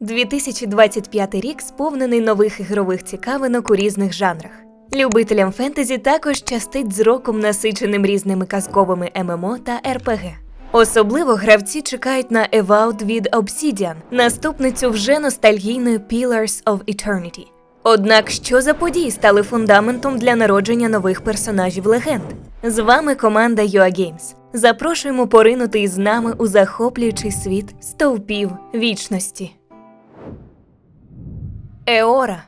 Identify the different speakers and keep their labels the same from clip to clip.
Speaker 1: 2025 рік сповнений нових ігрових цікавинок у різних жанрах. Любителям фентезі також щастить з роком насиченим різними казковими ММО та РПГ. Особливо гравці чекають на Evout від Obsidian, наступницю вже ностальгійної Pillars of Eternity. Однак, що за події стали фундаментом для народження нових персонажів легенд? З вами команда UA Games. Запрошуємо поринути із нами у захоплюючий світ стовпів вічності. Еора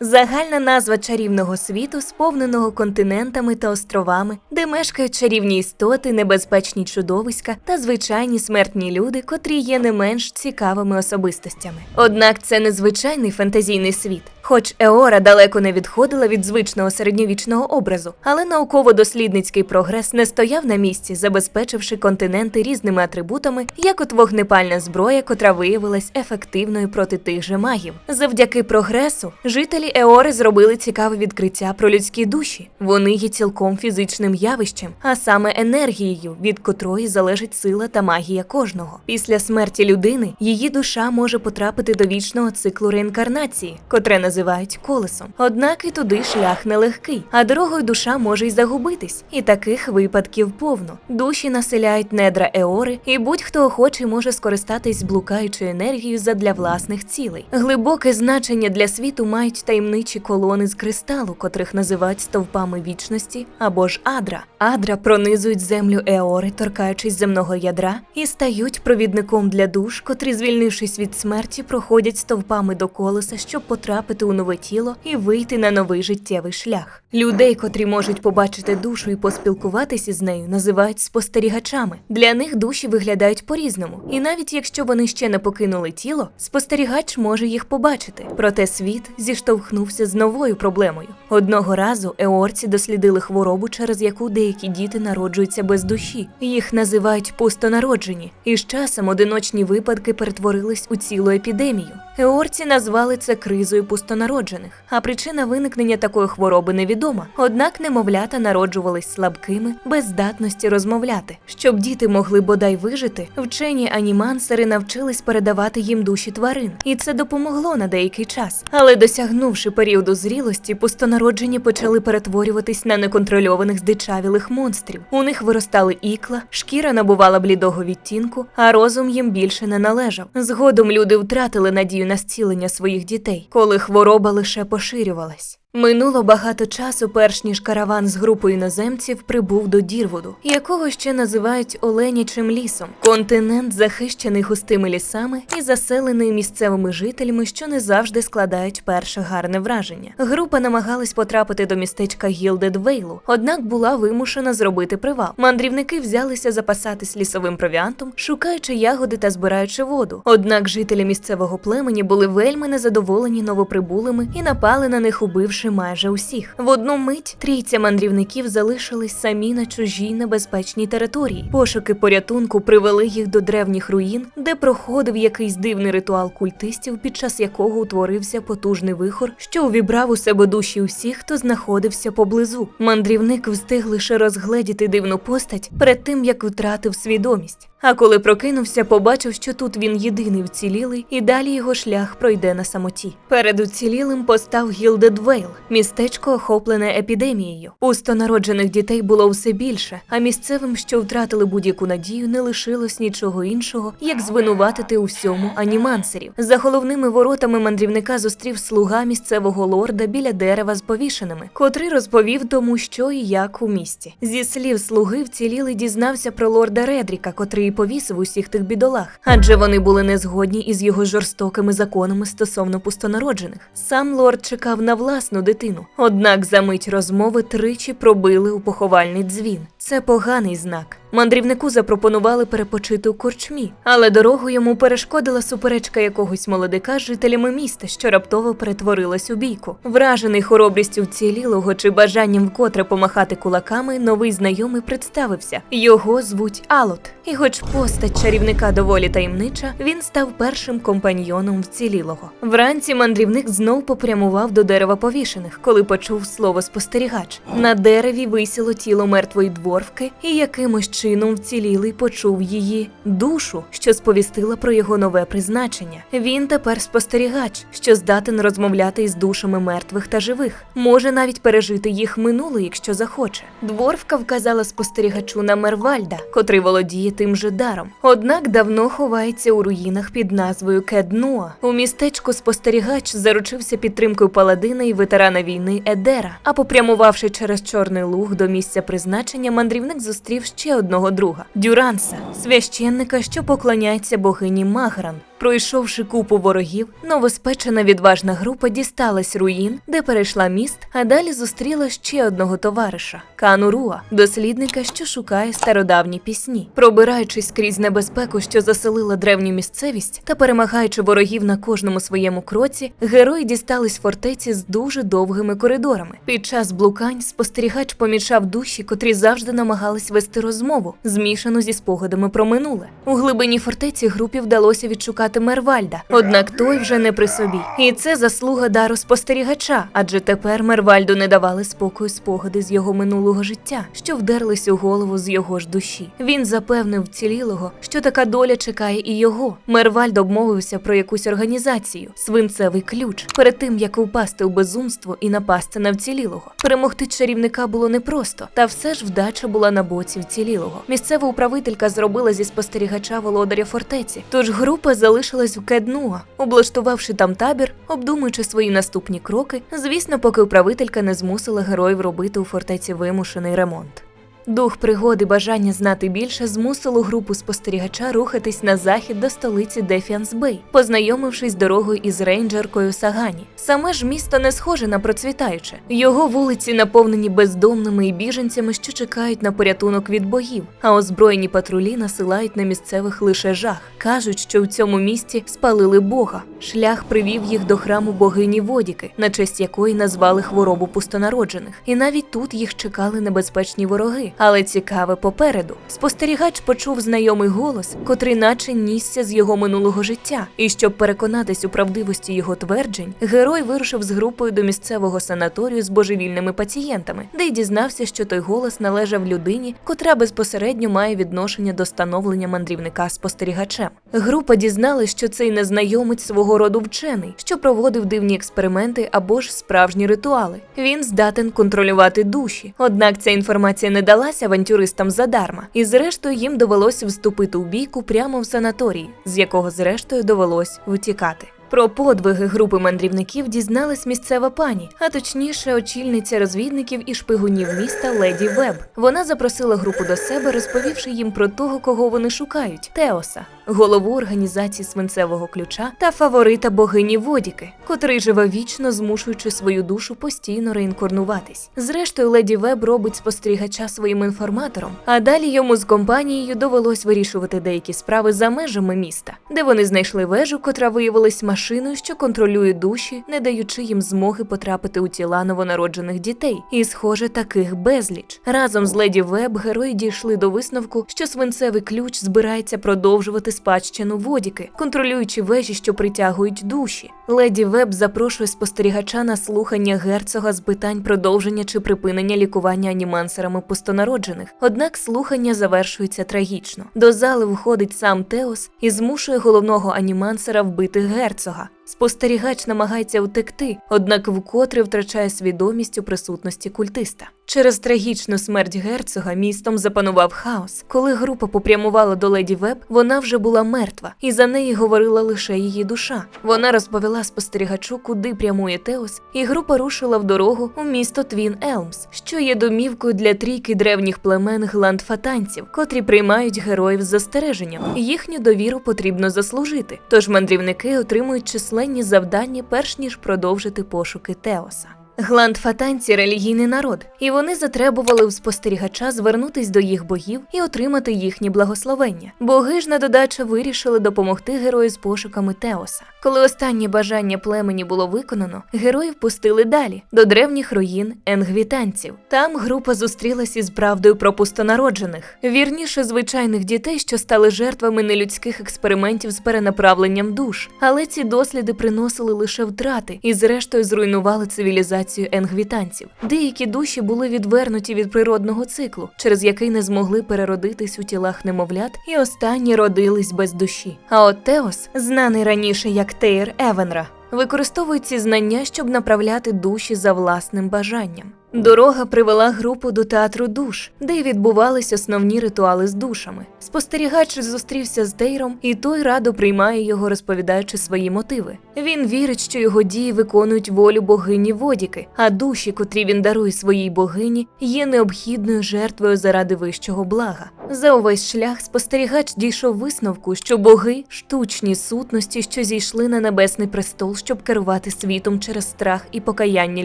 Speaker 1: загальна назва чарівного світу, сповненого континентами та островами, де мешкають чарівні істоти, небезпечні чудовиська та звичайні смертні люди, котрі є не менш цікавими особистостями. Однак це не звичайний фантазійний світ. Хоч Еора далеко не відходила від звичного середньовічного образу, але науково-дослідницький прогрес не стояв на місці, забезпечивши континенти різними атрибутами, як от вогнепальна зброя, котра виявилась ефективною проти тих же магів. Завдяки прогресу жителі Еори зробили цікаве відкриття про людські душі. Вони є цілком фізичним явищем, а саме енергією, від котрої залежить сила та магія кожного. Після смерті людини її душа може потрапити до вічного циклу реінкарнації, котре називають колесом. Однак і туди шлях нелегкий, а дорогою душа може й загубитись. І таких випадків повно. Душі населяють недра Еори, і будь-хто охочий може скористатись блукаючою енергією задля власних цілей. Глибоке значення для світу мають таємничі колони з кристалу, котрих називають стовпами вічності або ж адра. Адра пронизують землю Еори, торкаючись земного ядра, і стають провідником для душ, котрі, звільнившись від смерті, проходять стовпами до колеса, щоб потрапити у нове тіло і вийти на новий життєвий шлях. Людей, котрі можуть побачити душу і поспілкуватися з нею, називають спостерігачами. Для них душі виглядають по-різному, і навіть якщо вони ще не покинули тіло, спостерігач може їх побачити. Проте світ зіштовхнувся з новою проблемою. Одного разу еорці дослідили хворобу, через яку деякі діти народжуються без душі. Їх називають пустонароджені, і з часом одиночні випадки перетворились у цілу епідемію. Еорці назвали це кризою пустонароджених, а причина виникнення такої хвороби невідома. Однак немовлята народжувались слабкими, без здатності розмовляти. Щоб діти могли бодай вижити, вчені анімансери навчились передавати їм душі тварин, і це допомогло на деякий час. Але досягнувши періоду зрілості, пустонароджені почали перетворюватись на неконтрольованих здичавілих монстрів. У них виростали ікла, шкіра набувала блідого відтінку, а розум їм більше не належав. Згодом люди втратили надію на зцілення своїх дітей, коли хвороба лише поширювалась. Минуло багато часу, перш ніж караван з групою іноземців прибув до Дірвуду, якого ще називають Оленячим лісом. Континент захищений густими лісами і заселений місцевими жителями, що не завжди складають перше гарне враження. Група намагалась потрапити до містечка Гілдедвейлу, однак була вимушена зробити привал. Мандрівники взялися запасатись лісовим провіантом, шукаючи ягоди та збираючи воду. Однак жителі місцевого племені були вельми незадоволені новоприбулими і напали на них, убивши майже усіх. В одну мить трійця мандрівників залишились самі на чужій небезпечній території. Пошуки порятунку привели їх до древніх руїн, де проходив якийсь дивний ритуал культистів, під час якого утворився потужний вихор, що увібрав у себе душі усіх, хто знаходився поблизу. Мандрівник встиг лише розгледіти дивну постать перед тим, як втратив свідомість. А коли прокинувся, побачив, що тут він єдиний вцілілий, і далі його шлях пройде на самоті. Перед уцілілим постав Гілдедвейл, містечко охоплене епідемією. Пустонароджених дітей було все більше, а місцевим, що втратили будь-яку надію, не лишилось нічого іншого, як звинуватити у всьому анімансерів. За головними воротами мандрівника зустрів слуга місцевого лорда біля дерева з повішеними, котрий розповів тому, що і як у місті. Зі слів слуги вцілілий дізнався про лорда Редріка, котрий повісив усіх тих бідолах, адже вони були не згодні із його жорстокими законами стосовно пустонароджених. Сам лорд чекав на власну дитину. Однак за мить розмови тричі пробили у поховальний дзвін. Це поганий знак. Мандрівнику запропонували перепочити у корчмі, але дорогу йому перешкодила суперечка якогось молодика з жителями міста, що раптово перетворилась у бійку. Вражений хоробрістю вцілілого чи бажанням вкотре помахати кулаками, новий знайомий представився. Його звуть Алот. І хоч постать чарівника доволі таємнича, він став першим компаньйоном вцілілого. Вранці мандрівник знов попрямував до дерева повішених, коли почув слово спостерігач. На дереві висіло тіло мертвої дворки дворфки, і якимось чином вцілілий почув її душу, що сповістила про його нове призначення. Він тепер спостерігач, що здатен розмовляти із душами мертвих та живих, може навіть пережити їх минуле, якщо захоче. Дворфка вказала спостерігачу на Мервальда, котрий володіє тим же даром. Однак давно ховається у руїнах під назвою Кеднуа. У містечку спостерігач заручився підтримкою паладина і ветерана війни Едера. А попрямувавши через Чорний Луг до місця призначення, мандрівник зустрів ще одного друга Дюранса, священника, що поклоняється богині Магран. Пройшовши купу ворогів, новоспечена відважна група дісталась руїн, де перейшла міст, а далі зустріла ще одного товариша Кануруа, дослідника, що шукає стародавні пісні. Пробираючись крізь небезпеку, що заселила древню місцевість, та перемагаючи ворогів на кожному своєму кроці, герої дістались фортеці з дуже довгими коридорами. Під час блукань спостерігач помічав душі, котрі завжди намагались вести розмову, змішану зі спогадами про минуле. У глибині фортеці групі вдалося відшукати Мервальда, однак той вже не при собі. І це заслуга дару спостерігача, адже тепер Мервальду не давали спокою спогади з його минулого життя, що вдерлись у голову з його ж душі. Він запевнив вцілілого, що така доля чекає і його. Мервальд обмовився про якусь організацію, свинцевий ключ, перед тим як впасти у безумство і напасти на вцілілого. Перемогти чарівника було непросто, та все ж вдача була на боці вцілілого. Місцева управителька зробила зі спостерігача володаря фортеці. Тож група залишилась в Кеднуа, облаштувавши там табір, обдумуючи свої наступні кроки, звісно, поки управителька не змусила героїв робити у фортеці вимушений ремонт. Дух пригоди бажання знати більше змусило групу спостерігача рухатись на захід до столиці Дефіанс Бей, познайомившись дорогою із рейнджеркою Сагані. Саме ж місто не схоже на процвітаюче. Його вулиці наповнені бездомними і біженцями, що чекають на порятунок від богів, а озброєні патрулі насилають на місцевих лише жах. Кажуть, що в цьому місті спалили Бога. Шлях привів їх до храму богині Водіки, на честь якої назвали хворобу пустонароджених. І навіть тут їх чекали небезпечні вороги. Але цікаве попереду. Спостерігач почув знайомий голос, котрий наче нісся з його минулого життя. І щоб переконатись у правдивості його тверджень, герой вирушив з групою до місцевого санаторію з божевільними пацієнтами, де й дізнався, що той голос належав людині, котра безпосередньо має відношення до становлення мандрівника спостерігачем. Група дізналась, що цей незнайомець свого роду вчений, що проводив дивні експерименти або ж справжні ритуали. Він здатен контролювати душі. Однак ця інформація не далась авантюристам задарма, і зрештою їм довелося вступити у бійку прямо в санаторії, з якого зрештою довелось втікати. Про подвиги групи мандрівників дізналась місцева пані, а точніше, очільниця розвідників і шпигунів міста Леді Веб. Вона запросила групу до себе, розповівши їм про того, кого вони шукають Теоса, голову організації свинцевого ключа та фаворита богині Водіки, котрий живе вічно, змушуючи свою душу постійно реінкарнуватись. Зрештою, леді Веб робить спостерігача своїм інформатором, а далі йому з компанією довелось вирішувати деякі справи за межами міста, де вони знайшли вежу, котра виявилась машиною, що контролює душі, не даючи їм змоги потрапити у тіла новонароджених дітей. І, схоже, таких безліч. Разом з леді Веб герої дійшли до висновку, що свинцевий ключ збирається продовжувати спадщину Водіки, контролюючи вежі, що притягують душі. Леді Веб запрошує спостерігача на слухання герцога з питань продовження чи припинення лікування анімансерами пустонароджених. Однак слухання завершується трагічно. До зали входить сам Теос і змушує головного анімансера вбити герцога. Спостерігач намагається втекти, однак вкотре втрачає свідомість у присутності культиста. Через трагічну смерть герцога містом запанував хаос. Коли група попрямувала до леді Веб, вона вже була мертва, і за неї говорила лише її душа. Вона розповіла спостерігачу, куди прямує Теос, і група рушила в дорогу у місто Твін Елмс, що є домівкою для трійки древніх племен гландфатанців, котрі приймають героїв з застереженням. Їхню довіру потрібно заслужити. Тож мандрівники отримують численні завдання, перш ніж продовжити пошуки Теоса. Гландфатанці релігійний народ, і вони затребували у спостерігача звернутись до їх богів і отримати їхні благословення. Боги ж на додача вирішили допомогти герою з пошуками Теоса. Коли останнє бажання племені було виконано, героїв пустили далі до древніх руїн енгвітанців. Там група зустрілась із правдою про пустонароджених, вірніше звичайних дітей, що стали жертвами нелюдських експериментів з перенаправленням душ. Але ці досліди приносили лише втрати і, зрештою, зруйнували цивілізацію енгвітанців. Деякі душі були відвернуті від природного циклу, через який не змогли переродитись у тілах немовлят, і останні родились без душі. А от Теос, знаний раніше як Тейр Евенра, використовує ці знання, щоб направляти душі за власним бажанням. Дорога привела групу до театру душ, де й відбувались основні ритуали з душами. Спостерігач зустрівся з Тейром, і той радо приймає його, розповідаючи свої мотиви. Він вірить, що його дії виконують волю богині Водіки, а душі, котрі він дарує своїй богині, є необхідною жертвою заради вищого блага. За увесь шлях спостерігач дійшов висновку, що боги штучні сутності, що зійшли на небесний престол, щоб керувати світом через страх і покаяння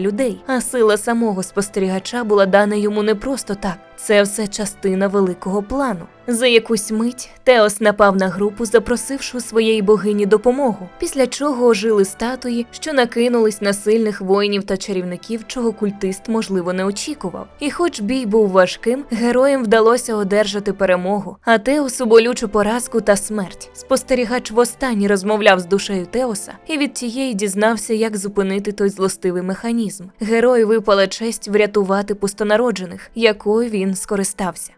Speaker 1: людей. А сила самого спостерігача була дана йому не просто так. Це все частина великого плану. За якусь мить Теос напав на групу, запросивши у своєї богині допомогу, після чого ожили статуї, що накинулись на сильних воїнів та чарівників, чого культист, можливо, не очікував. І хоч бій був важким, героям вдалося одержати перемогу, а Теосу болючу поразку та смерть. Спостерігач востаннє розмовляв з душею Теоса і від тієї дізнався, як зупинити той злостивий механізм. Герою випала честь врятувати пустонароджених, якою він скористався.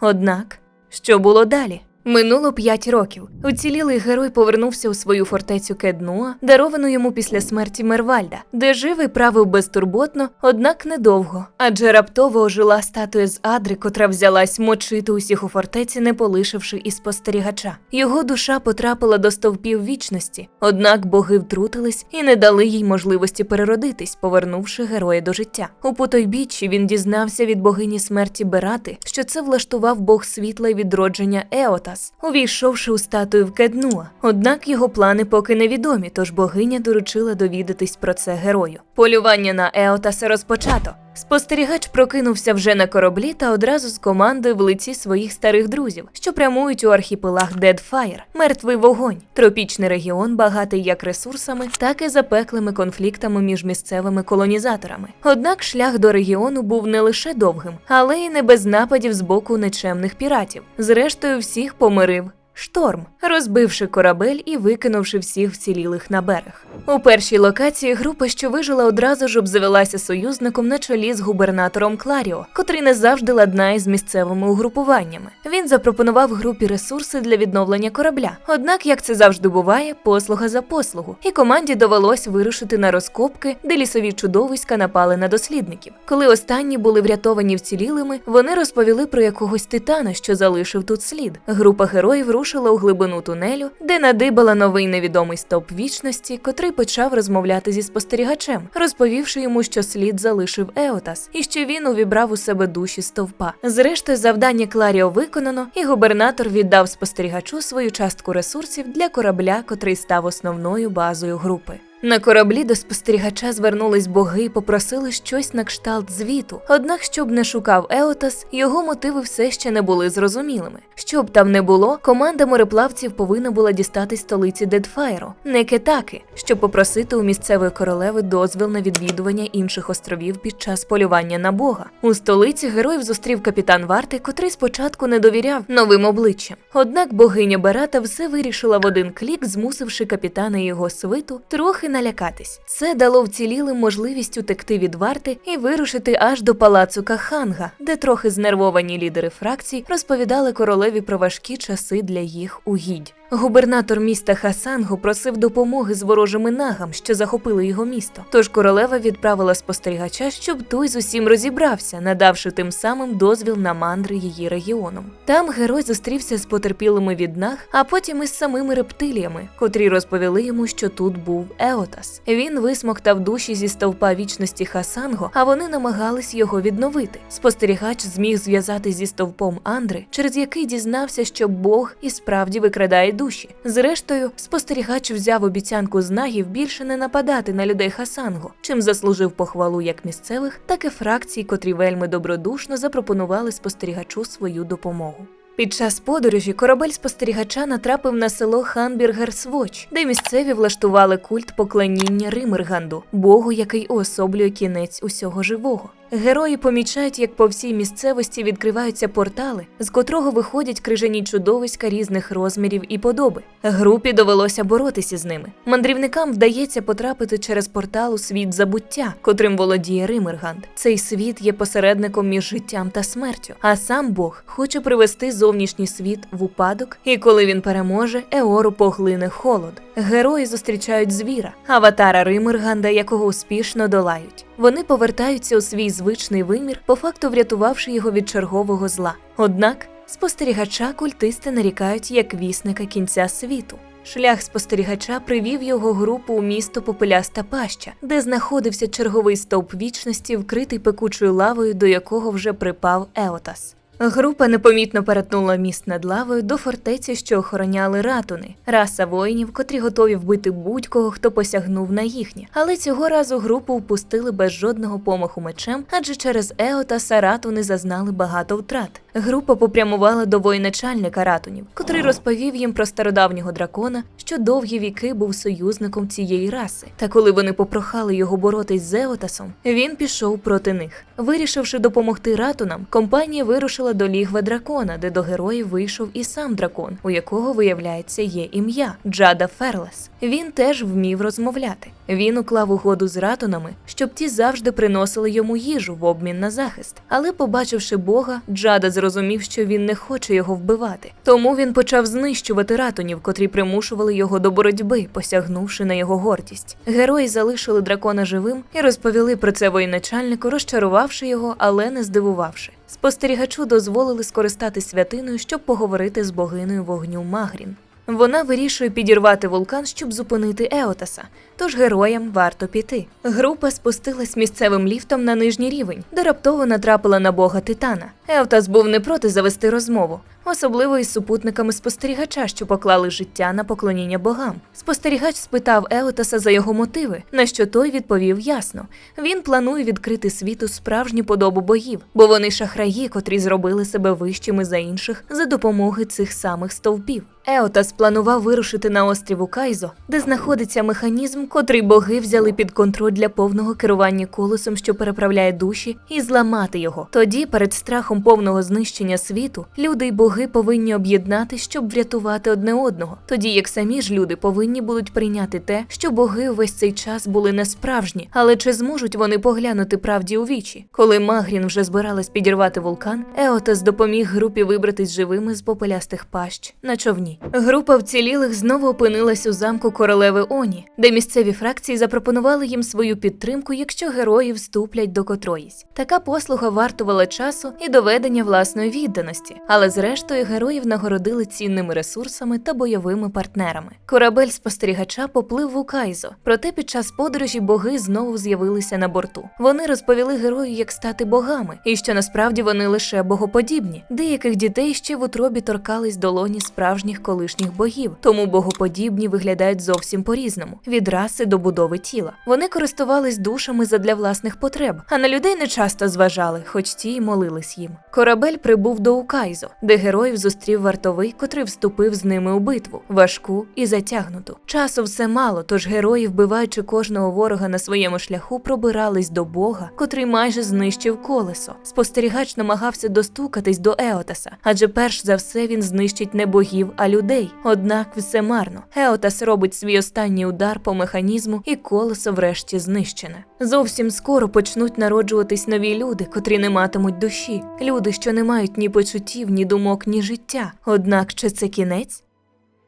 Speaker 1: Однак, що було далі? Минуло п'ять років. Уцілілий герой повернувся у свою фортецю Кеднуа, даровану йому після смерті Мервальда, де жив і правив безтурботно, однак недовго, адже раптово ожила статуя з Адри, котра взялась мочити усіх у фортеці, не полишивши і спостерігача. Його душа потрапила до стовпів вічності, однак боги втрутились і не дали їй можливості переродитись, повернувши героя до життя. У потойбіччі він дізнався від богині смерті Берати, що це влаштував бог світла і відродження Еота. Атас, увійшовши у статую в Кеднуа. Однак його плани поки невідомі, тож богиня доручила довідатись про це герою. Полювання на Еотаса розпочато. Спостерігач прокинувся вже на кораблі та одразу з командою в лиці своїх старих друзів, що прямують у архіпелаг Deadfire – мертвий вогонь, тропічний регіон, багатий як ресурсами, так і запеклими конфліктами між місцевими колонізаторами. Однак шлях до регіону був не лише довгим, але й не без нападів з боку нечемних піратів. Зрештою, всіх помирив Шторм, розбивши корабель і викинувши всіх вцілілих на берег. У першій локації група, що вижила, одразу ж обзавелася союзником на чолі з губернатором Кларіо, котрий не завжди ладнає з місцевими угрупуваннями. Він запропонував групі ресурси для відновлення корабля. Однак, як це завжди буває, послуга за послугу, і команді довелось вирушити на розкопки, де лісові чудовиська напали на дослідників. Коли останні були врятовані вцілілими, вони розповіли про якогось титана, що залишив тут слід. Група героїв рушила у глибину тунелю, де надибала новий невідомий стовп вічності, котрий почав розмовляти зі спостерігачем, розповівши йому, що слід залишив Еотас, і що він увібрав у себе душі стовпа. Зрештою, завдання Кларіо виконано, і губернатор віддав спостерігачу свою частку ресурсів для корабля, котрий став основною базою групи. На кораблі до спостерігача звернулись боги і попросили щось на кшталт звіту. Однак, щоб не шукав Еотас, його мотиви все ще не були зрозумілими. Щоб там не було, команда мореплавців повинна була дістати столиці Дедфайру, не Кетаки, щоб попросити у місцевої королеви дозвіл на відвідування інших островів під час полювання на Бога. У столиці героїв зустрів капітан Варти, котрий спочатку не довіряв новим обличчям. Однак богиня Берата все вирішила в один клік, змусивши капітана і його свиту трохи налякатись. Це дало вцілілим можливість утекти від варти і вирушити аж до палацу Каханга, де трохи знервовані лідери фракцій розповідали королеві про важкі часи для їх угідь. Губернатор міста Хасангу просив допомоги з ворожими нагам, що захопили його місто. Тож королева відправила спостерігача, щоб той з усім розібрався, надавши тим самим дозвіл на мандри її регіоном. Там герой зустрівся з потерпілими від наг, а потім із самими рептиліями, котрі розповіли йому, що тут був Еотас. Він висмоктав душі зі стовпа вічності Хасанго, а вони намагались його відновити. Спостерігач зміг зв'язати зі стовпом Андри, через який дізнався, що Бог і справді викрадає душі. Зрештою, спостерігач взяв обіцянку з нагів більше не нападати на людей Хасангу, чим заслужив похвалу як місцевих, так і фракцій, котрі вельми добродушно запропонували спостерігачу свою допомогу. Під час подорожі корабель спостерігача натрапив на село Ханбіргерсвоч, де місцеві влаштували культ поклоніння Римерганду, богу, який уособлює кінець усього живого. Герої помічають, як по всій місцевості відкриваються портали, з котрого виходять крижані чудовиська різних розмірів і подоби. Групі довелося боротися з ними. Мандрівникам вдається потрапити через портал у світ забуття, котрим володіє Римерганд. Цей світ є посередником між життям та смертю. А сам Бог хоче привести зовнішній світ в упадок, і коли він переможе, Еору поглине холод. Герої зустрічають звіра, аватара Римерганда, якого успішно долають. Вони повертаються у свій звичний вимір, по факту врятувавши його від чергового зла. Однак спостерігача культисти нарікають як вісника кінця світу. Шлях спостерігача привів його групу у місто Попеляста Паща, де знаходився черговий стовп вічності, вкритий пекучою лавою, до якого вже припав Еотас. Група непомітно перетнула міст над лавою до фортеці, що охороняли ратуни, раса воїнів, котрі готові вбити будь-кого, хто посягнув на їхнє. Але цього разу групу впустили без жодного помаху мечем, адже через Еотаса ратуни зазнали багато втрат. Група попрямувала до воєначальника ратунів, котрий розповів їм про стародавнього дракона, що довгі віки був союзником цієї раси. Та коли вони попрохали його боротись з Еотасом, він пішов проти них. Вирішивши допомогти ратунам, компанія вирушила до лігва дракона, де до героїв вийшов і сам дракон, у якого виявляється є ім'я Джада Ферлес. Він теж вмів розмовляти. Він уклав угоду з ратунами, щоб ті завжди приносили йому їжу в обмін на захист. Але, побачивши Бога, Джада зрозумів, що він не хоче його вбивати. Тому він почав знищувати ратунів, котрі примушували його до боротьби, посягнувши на його гордість. Герої залишили дракона живим і розповіли про це воєначальнику, розчарувавши його, але не здивувавши. Спостерігачу дозволили скористати святиною, щоб поговорити з богинею вогню Магрін. Вона вирішує підірвати вулкан, щоб зупинити Еотаса, тож героям варто піти. Група спустилась місцевим ліфтом на нижній рівень, де раптово натрапила на бога Титана. Еотас був не проти завести розмову, особливо із супутниками спостерігача, що поклали життя на поклоніння богам. Спостерігач спитав Еотаса за його мотиви, на що той відповів ясно: він планує відкрити світу справжню подобу богів, бо вони шахраї, котрі зробили себе вищими за інших за допомоги цих самих стовпів. Еотас планував вирушити на острів Укайзо, де знаходиться механізм, котрий боги взяли під контроль для повного керування колесом, що переправляє душі, і зламати його. Тоді, перед страхом повного знищення світу, люди й боги повинні об'єднати, щоб врятувати одне одного. Тоді як самі ж люди повинні будуть прийняти те, що боги увесь цей час були не справжні, але чи зможуть вони поглянути правді у вічі? Коли Магрін вже збиралась підірвати вулкан, Еотас допоміг групі вибратись живими з попелястих пащ на човні. Група вцілілих знову опинилась у замку королеви Оні, де місцеві фракції запропонували їм свою підтримку, якщо герої вступлять до котроїсь. Така послуга вартувала часу і доведення власної відданості, але зрештою героїв нагородили цінними ресурсами та бойовими партнерами. Корабель спостерігача поплив в Укайзо, проте під час подорожі боги знову з'явилися на борту. Вони розповіли герою, як стати богами, і що насправді вони лише богоподібні. Деяких дітей ще в утробі торкались долоні справжніх колишніх богів, тому богоподібні виглядають зовсім по-різному від раси до будови тіла. Вони користувались душами задля власних потреб, а на людей не часто зважали, хоч ті й молились їм. Корабель прибув до Укайзо, де героїв зустрів вартовий, котрий вступив з ними у битву, важку і затягнуту. Часу все мало, тож герої, вбиваючи кожного ворога на своєму шляху, пробирались до Бога, котрий майже знищив колесо. Спостерігач намагався достукатись до Еотаса, адже перш за все він знищить не богів, а людей. Однак все марно. Еотас робить свій останній удар по механізму, і колесо врешті знищене. Зовсім скоро почнуть народжуватись нові люди, котрі не матимуть душі, люди, що не мають ні почуттів, ні думок, ні життя. Однак чи це кінець?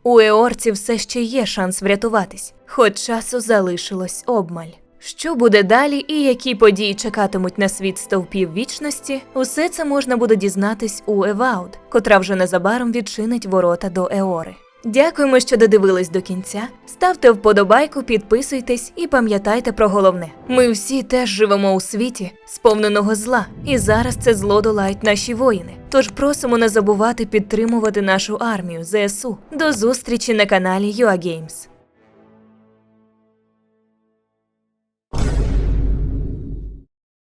Speaker 1: У Еорці все ще є шанс врятуватись, хоч часу залишилось обмаль. Що буде далі і які події чекатимуть на світ стовпів вічності, усе це можна буде дізнатись у Евауд, котра вже незабаром відчинить ворота до Еори. Дякуємо, що додивились до кінця. Ставте вподобайку, підписуйтесь і пам'ятайте про головне: ми всі теж живемо у світі, сповненого зла, і зараз це зло долають наші воїни. Тож просимо не забувати підтримувати нашу армію ЗСУ. До зустрічі на каналі UAGames.